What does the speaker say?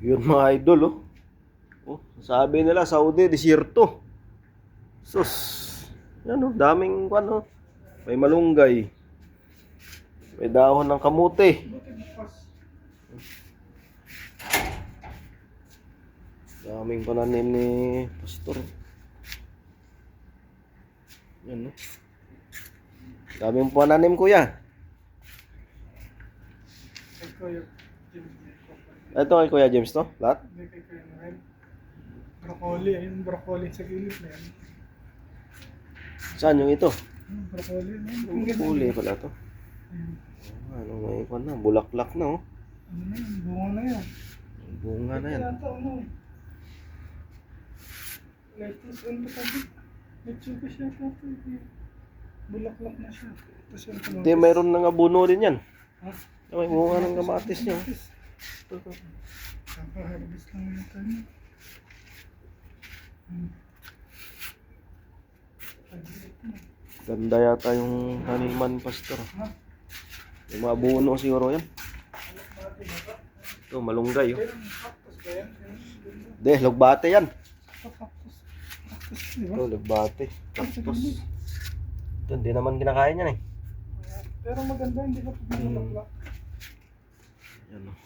Yun mga idol, oh. Oh, sabi nila, Saudi, desierto. Sus. Yan, oh, daming, ano, may malunggay. May dahon ng kamote. Daming pananim ni Pastor. Yan, oh. Daming pananim, kuya. Kuya Jim. Ito kay Kuya James, to? Lahat? Hindi kay Kuya Noel. Broccoli. Ayun, broccoli sa gilid na yan. Saan yung ito? Hmm, broccoli. Ang ganda. Huli pala to. Ayun. Ano may kwan na, bulaklak na, oh. Ano na yun? Bunga na yan. Bunga na yan. Ito, ano eh. Lettuce, ano ba sabi? Lettuce siya ito. Bulaklak na siya. Tapos yung. Hindi, mayroon na nga buno din yan. Ha? May bunga ng kamatis niya. Kaka-harvest lang yung tayo. Ganda yata yung taniman, Pastor. Yung mga buno siguro yan. Ito, malunggay, oh. Hindi, lugbate yan. Ito, lugbate. Cactus. Ito, hindi naman kinakain yan eh. Pero maganda, hindi ka pag. Yan, oh.